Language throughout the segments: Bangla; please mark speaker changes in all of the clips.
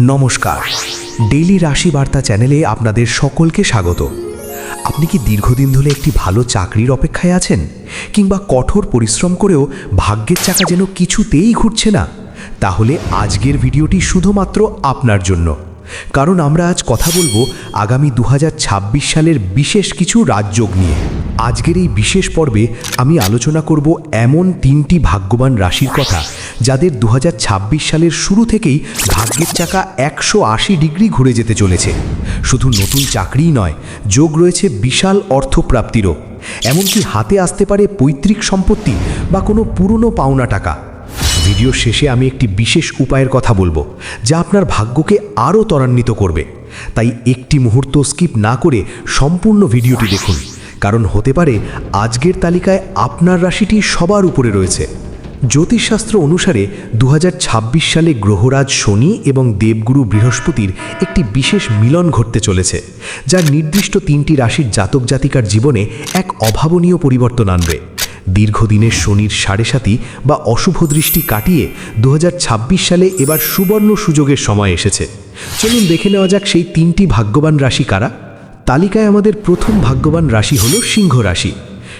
Speaker 1: নমস্কার। ডেইলি রাশি বার্তা চ্যানেলে আপনাদের সকলকে স্বাগত। আপনি কি দীর্ঘদিন ধরে একটি ভালো চাকরির অপেক্ষায় আছেন? কিংবা কঠোর পরিশ্রম করেও ভাগ্যের চাকা যেন কিছুতেই ঘুরছে না? তাহলে আজকের ভিডিওটি শুধুমাত্র আপনার জন্য। কারণ আমরা আজ কথা বলব আগামী দু হাজার ছাব্বিশ সালের বিশেষ কিছু রাজযোগ নিয়ে। আজকের এই বিশেষ পর্বে আমি আলোচনা করব এমন তিনটি ভাগ্যবান রাশির কথা যাদের দু হাজার ছাব্বিশ সালের শুরু থেকেই ভাগ্যের চাকা একশো আশি ডিগ্রি ঘুরে যেতে চলেছে। শুধু নতুন চাকরিই নয়, যোগ রয়েছে বিশাল অর্থপ্রাপ্তিরও। এমনকি হাতে আসতে পারে পৈতৃক সম্পত্তি বা কোনো পুরনো পাওনা টাকা। ভিডিও শেষে আমি একটি বিশেষ উপায়ের কথা বলব, যা আপনার ভাগ্যকে আরও ত্বরান্বিত করবে। তাই একটি মুহূর্ত স্কিপ না করে সম্পূর্ণ ভিডিওটি দেখুন, কারণ হতে পারে আজকের তালিকায় আপনার রাশিটি সবার উপরে রয়েছে। জ্যোতিষশাস্ত্র অনুসারে দু হাজার ছাব্বিশ সালে গ্রহরাজ শনি এবং দেবগুরু বৃহস্পতির একটি বিশেষ মিলন ঘটতে চলেছে, যা নির্দিষ্ট তিনটি রাশির জাতক জাতিকার জীবনে এক অভাবনীয় পরিবর্তন আনবে। দীর্ঘদিনের শনির সাড়ে সাতি বা অশুভ দৃষ্টি কাটিয়ে দু হাজার ছাব্বিশ সালে এবার সুবর্ণ সুযোগের সময় এসেছে। চলুন দেখে নেওয়া যাক সেই তিনটি ভাগ্যবান রাশি কারা। তালিকায় আমাদের প্রথম ভাগ্যবান রাশি হল সিংহ রাশি।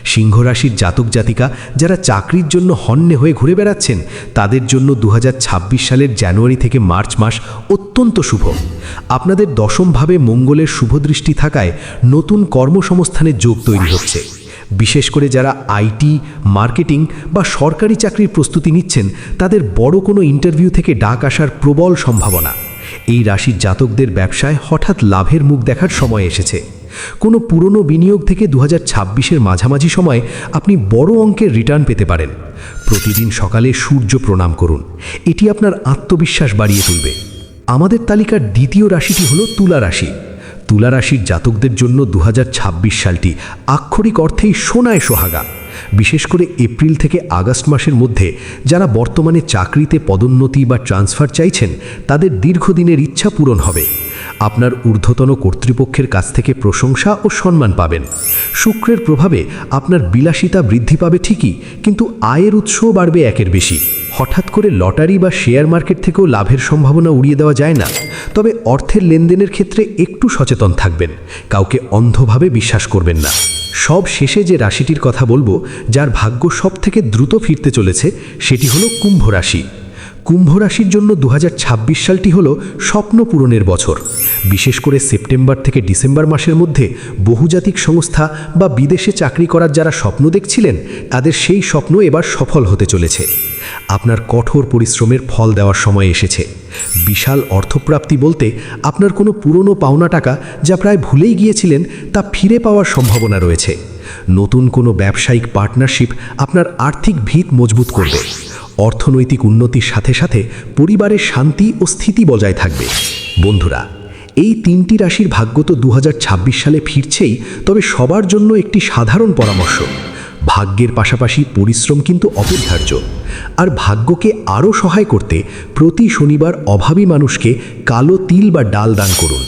Speaker 1: সিংহ রাশির জাতক জাতিকা যারা চাকরির জন্য হন্যে হয়ে ঘুরে বেড়াচ্ছেন, তাদের জন্য দু হাজার ছাব্বিশ সালের জানুয়ারি থেকে মার্চ মাস অত্যন্ত শুভ। আপনাদের দশমভাবে মঙ্গলের শুভদৃষ্টি থাকায় নতুন কর্মসংস্থানের যোগ তৈরি হচ্ছে। বিশেষ করে যারা আইটি মার্কেটিং বা সরকারি চাকরির প্রস্তুতি নিচ্ছেন, তাদের বড় কোনো ইন্টারভিউ থেকে ডাক আসার প্রবল সম্ভাবনা। এই রাশির জাতকদের ব্যবসায় হঠাৎ লাভের মুখ দেখার সময় এসেছে। কোনো পুরনো বিনিয়োগ থেকে দু হাজার মাঝামাঝি সময়ে আপনি বড় অঙ্কের রিটার্ন পেতে পারেন। প্রতিদিন সকালে সূর্য প্রণাম করুন। এটি আপনার আত্মবিশ্বাস বাড়িয়ে তুলবে। আমাদের তালিকার দ্বিতীয় রাশিটি হল তুলা রাশি। তুলা রাশির জাতকদের জন্য দু হাজার ছাব্বিশ সালটি আক্ষরিক অর্থেই সোনায় সোহাগা। বিশেষ করে এপ্রিল থেকে আগস্ট মাসের মধ্যে যারা বর্তমানে চাকরিতে পদোন্নতি বা ট্রান্সফার চাইছেন, তাদের দীর্ঘদিনের ইচ্ছা পূরণ হবে। আপনার ঊর্ধ্বতন কর্তৃপক্ষের কাছ থেকে প্রশংসা ও সম্মান পাবেন। শুক্রের প্রভাবে আপনার বিলাসিতা বৃদ্ধি পাবে ঠিকই, কিন্তু আয়ের উৎসও বাড়বে একের বেশি। হঠাৎ করে লটারি বা শেয়ার মার্কেট থেকেও লাভের সম্ভাবনা উড়িয়ে দেওয়া যায় না। তবে অর্থের লেনদেনের ক্ষেত্রে একটু সচেতন থাকবেন। কাউকে অন্ধভাবে বিশ্বাস করবেন না। সব শেষে যে রাশিটির কথা বলব, যার ভাগ্য সব থেকে দ্রুত ফিরতে চলেছে, সেটি হলো কুম্ভ রাশি। কুম্ভ রাশির জন্য দু হাজার ছাব্বিশ সালটি হল স্বপ্ন পূরণের বছর। বিশেষ করে সেপ্টেম্বর থেকে ডিসেম্বর মাসের মধ্যে বহুজাতিক সংস্থা বা বিদেশে চাকরি করার যারা স্বপ্ন দেখছিলেন, তাদের সেই স্বপ্ন এবার সফল হতে চলেছে। আপনার কঠোর পরিশ্রমের ফল দেওয়ার সময় এসেছে। বিশাল অর্থপ্রাপ্তি বলতে আপনার কোনো পুরনো পাওনা টাকা যা প্রায় ভুলেই গিয়েছিলেন তা ফিরে পাওয়ার সম্ভাবনা রয়েছে। নতুন কোনো ব্যবসায়িক পার্টনারশিপ আপনার আর্থিক ভিত মজবুত করবে। অর্থনৈতিক উন্নতির সাথে সাথে পরিবারের শান্তি ও স্থিতি বজায় থাকবে। বন্ধুরা, এই তিনটি রাশির ভাগ্য তো দু হাজার ছাব্বিশ সালে ফিরছেই, তবে সবার জন্য একটি সাধারণ পরামর্শ। ভাগ্যের পাশাপাশি পরিশ্রম কিন্তু অপরিহার্য। আর ভাগ্যকে আরও সহায় করতে প্রতি শনিবার অভাবী মানুষকে কালো তিল বা ডাল দান করুন।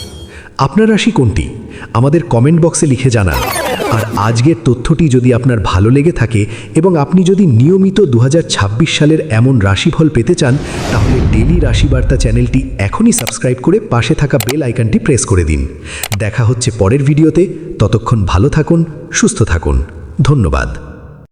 Speaker 1: আপনার রাশি কোনটি? আমাদের কমেন্ট বক্সে লিখে জানান। আর আজকের তথ্যটি যদি আপনার ভালো লেগে থাকে এবং আপনি যদি নিয়মিত দু হাজার ছাব্বিশ সালের এমন রাশিফল পেতে চান, তাহলে ডেলি রাশিবার্তা চ্যানেলটি এখনই সাবস্ক্রাইব করে পাশে থাকা বেল আইকনটি প্রেস করে দিন। দেখা হচ্ছে পরের ভিডিওতে। ততক্ষণ ভালো থাকুন, সুস্থ থাকুন। ধন্যবাদ।